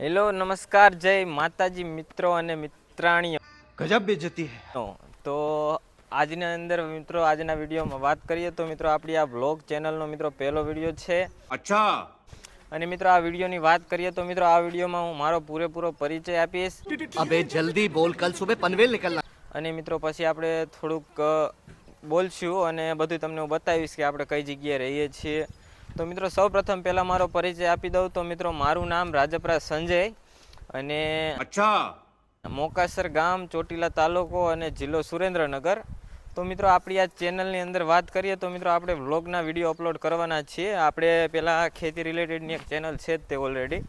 Hello નમસ્કાર જય માતાજી મિત્રો અને મિત્રાણીઓ. ગજબ બેજતી તો આજના અંદર મિત્રો આજના વિડીયોમાં વાત કરીએ તો મિત્રો આપણી આ બ્લોગ ચેનલનો મિત્રો પહેલો વીડિયો છે. અચ્છા. અને મિત્રો આ વિડીયોની વાત કરીએ તો મિત્રો આ વિડીયોમાં હું મારો પૂરેપૂરો પરિચય આપીશ. અબે જલ્દી બોલ કલ સુબે પનવેલ નીકળના. અને મિત્રો પછી આપણે થોડુંક બોલશું અને બધું તમને હું બતાવીશ કે આપણે કઈ જગ્યાએ રહીએ છીએ. તો મિત્રો સૌપ્રથમ પહેલાં મારો પરિચય આપી દઉં. તો મિત્રો મારું નામ રાજપરા સંજય અને મોકાસર ગામ ચોટીલા તાલુકો અને જિલ્લો સુરેન્દ્રનગર. તો મિત્રો આપણી આ ચેનલની અંદર વાત કરીએ તો મિત્રો આપણે વ્લોગના વીડિયો અપલોડ કરવાના છીએ. આપણે પેલા ખેતી રિલેટેડની એક ચેનલ છે જ તે ઓલરેડી.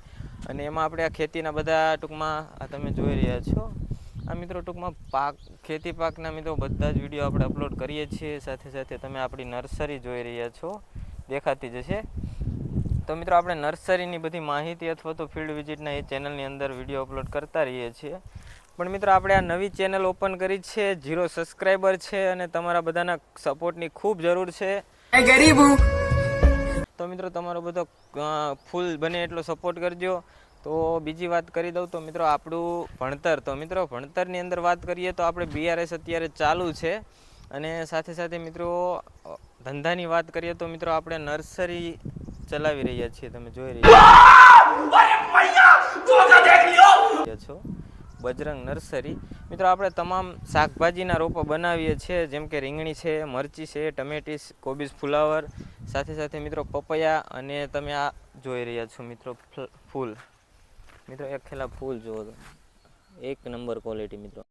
અને એમાં આપણે આ ખેતીના બધા ટૂંકમાં આ તમે જોઈ રહ્યા છો. આ મિત્રો ટૂંકમાં પાક ખેતી પાકના મિત્રો બધા જ વીડિયો આપણે અપલોડ કરીએ છીએ. સાથે સાથે તમે આપણી નર્સરી જોઈ રહ્યા છો. દેખાતી જશે તો મિત્રો આપણે નર્સરીની બધી માહિતી અથવા તો ફિલ્ડ વિઝિટના એ ચેનલની અંદર વીડિયો અપલોડ કરતા રહીએ છીએ. પણ મિત્રો આપણે આ નવી ચેનલ ઓપન કરી છે ઝીરો સબસ્ક્રાઈબર છે અને તમારા બધાના સપોર્ટની ખૂબ જરૂર છે. તો મિત્રો તમારો બધો ફૂલ બને એટલો સપોર્ટ કરજો. તો બીજી વાત કરી દઉં તો મિત્રો આપણું ભણતર તો મિત્રો ભણતરની અંદર વાત કરીએ તો આપણે બીઆરએસ અત્યારે ચાલુ છે. અને સાથે સાથે મિત્રો ધંધાની વાત કરીએ તો મિત્રો આપણે નર્સરી ચલાવી રહ્યા છીએ. તમે જોઈ રહ્યા છો. બજરંગ નર્સરી. મિત્રો આપણે તમામ શાકભાજીના રોપો બનાવીએ છીએ. જેમ કે રીંગણી છે મરચી છે ટમેટીસ કોબીજ ફુલાવર. સાથે સાથે મિત્રો પપૈયા અને તમે આ જોઈ રહ્યા છો મિત્રો ફ્લ- ફૂલ. મિત્રો એક ખેલા ફૂલ જુઓ તો. એક નંબર ક્વોલિટી મિત્રો.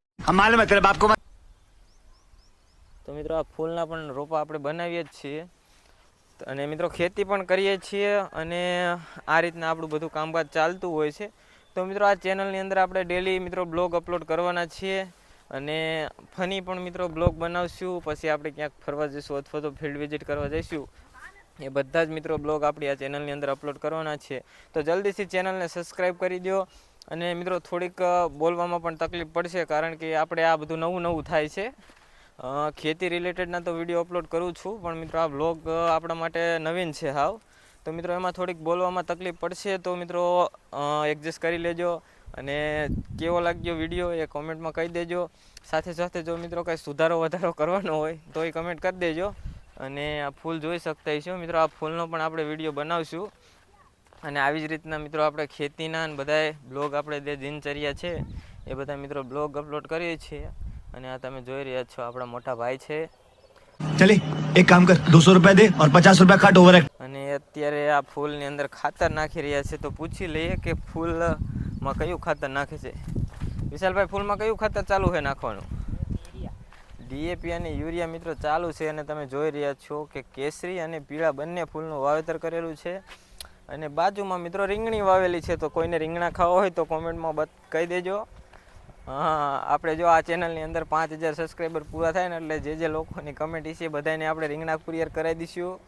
તો મિત્રો આ ફૂલના પણ રોપા આપણે બનાવીએ જ છીએ. અને મિત્રો ખેતી પણ કરીએ છીએ અને આ રીતના આપણું બધું કામકાજ ચાલતું હોય છે. તો મિત્રો આ ચેનલની અંદર આપણે ડેલી મિત્રો બ્લોગ અપલોડ કરવાના છીએ અને ફની પણ મિત્રો બ્લોગ બનાવશું, પછી આપણે ક્યાંક ફરવા જઈશું અથવા તો ફિલ્ડ વિઝિટ કરવા જઈશું. એ બધા જ મિત્રો બ્લોગ આપણી આ ચેનલની અંદર અપલોડ કરવાના છે. તો જલ્દીથી ચેનલને સબસ્ક્રાઈબ કરી દો અને મિત્રો થોડીક બોલવામાં પણ તકલીફ પડશે કારણ કે આપણે આ બધું નવું નવું થાય છે. ખેતી રિલેટેડના તો વીડિયો અપલોડ કરું છું, પણ મિત્રો આ બ્લોગ આપણા માટે નવીન છે હાવ. તો મિત્રો એમાં થોડીક બોલવામાં તકલીફ પડશે, તો મિત્રો એડજસ્ટ કરી લેજો અને કેવો લાગ્યો વીડિયો એ કોમેન્ટમાં કહી દેજો. સાથે સાથે જો મિત્રો કંઈ સુધારો વધારો કરવાનો હોય, તો એ કમેન્ટ કરી દેજો. અને આ ફૂલ જોઈ શકતા છો મિત્રો આ ફૂલનો પણ આપણે વીડિયો બનાવશું. અને આવી જ રીતના મિત્રો આપણે ખેતીના અને બધાય બ્લોગ આપણે જે દિનચર્યા છે, એ બધા મિત્રો બ્લોગ અપલોડ કરીએ છીએ. અને આ તમે જોઈ રહ્યા છો આપણા મોટા ભાઈ છે. ચલી એક કામ કર દોસો રૂપિયા દે ઓર પચાસ રૂપિયા ખાટ ઓવર અને અત્યારે આ ફૂલની અંદર ખાતર નાખી રહ્યા છે તો પૂછી લઈએ કે ફૂલમાં કયું ખાતર નાખે છે. વિશાલભાઈ ફૂલમાં કયું ખાતર ચાલુ છે નાખવાનું? ડીએપી અને યુરિયા મિત્રો ચાલુ છે અને તમે જોઈ રહ્યા છો કે કેસરી અને પીળા બંને ફૂલનું વાવેતર કરેલું છે. અને બાજુમાં મિત્રો રીંગણી વાવેલી છે તો કોઈને રીંગણા ખાવા હોય તો કોમેન્ટમાં કહી દેજો. હા આપણે જો આ ચેનલની અંદર પાંચ હજાર સબસ્ક્રાઈબર પૂરા થાય ને એટલે જે જે લોકોની કમેન્ટ છે બધાને આપણે રીંગણા કુરિયર કરાવી દઈશું.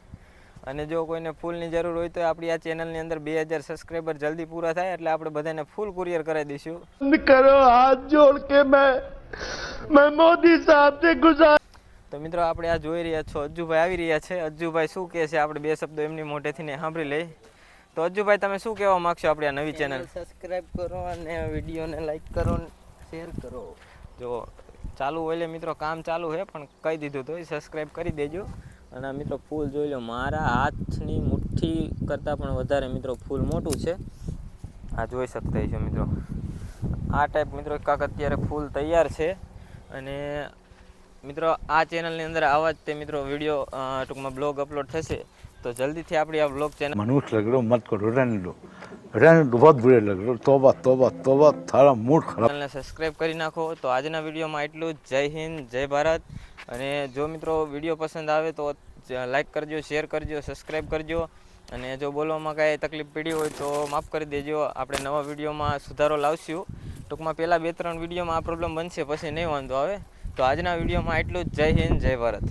અને જો કોઈને ફૂલની જરૂર હોય તો આપણી આ ચેનલની અંદર બે હજાર સબસ્ક્રાઈબર જલ્દી પૂરા થાય એટલે આપણે બધાને ફૂલ કુરિયર કરાવી દઈશું. કરો હાથ જોડ કે મેં મેં મોદી સાહેબ સે ગુજાર તો મિત્રો આપણે આ જોઈ રહ્યા છો અજ્જુભાઈ આવી રહ્યા છે. અજ્જુભાઈ શું કહે છે? આપણે બે શબ્દો એમની મોઢેથી ને સાંભળી લઈ તો અજ્જુભાઈ તમે શું કહેવા માંગશો આપણે આ નવી ચેનલ સબસ્ક્રાઈબ કરો અને વિડીયોને લાઈક કરો શેર કરો. જો, ચાલુ હોય લે મિત્રો, કામ ચાલુ છે પણ કહી દીધું તો સબસ્ક્રાઈબ કરી દેજો. અને મિત્રો ફૂલ જોઈ લો, મારા હાથની મુઠ્ઠી કરતાં પણ વધારે મિત્રો ફૂલ મોટું છે. આ જોઈ શકતા છો મિત્રો. આ ટાઈપ મિત્રો કાંક અત્યારે ફૂલ તૈયાર છે. અને મિત્રો, આ ચેનલની અંદર આવા જ તે મિત્રો વીડિયો ટૂંકમાં બ્લોગ અપલોડ થશે. તો જલ્દીથી આપણી આ બ્લોગ ચેનલ મનુષ્ય લગડો મત કરો રન બધાને ડૂબત ભૂલે લગ તોબા તોબા તોબા, તારા મૂડ ખરાબ. ચેનલને સબસ્ક્રાઇબ કરી નાખો. તો આજના વિડીયોમાં એટલું જય હિન્દ, જય ભારત. અને જો મિત્રો વીડિયો પસંદ આવે તો લાઈક કરજો શેર કરજો સબસ્ક્રાઇબ કરજો. અને જો બોલવામાં કાંઈ તકલીફ પડી હોય તો માફ કરી દેજો. આપણે નવા વિડીયોમાં સુધારો લાવશું. ટૂંકમાં પહેલાં બે ત્રણ વિડીયોમાં આ પ્રોબ્લેમ બનશે, પછી નહીં વાંધો આવે. તો આજના વિડીયોમાં એટલું જ. જય હિન્દ, જય ભારત.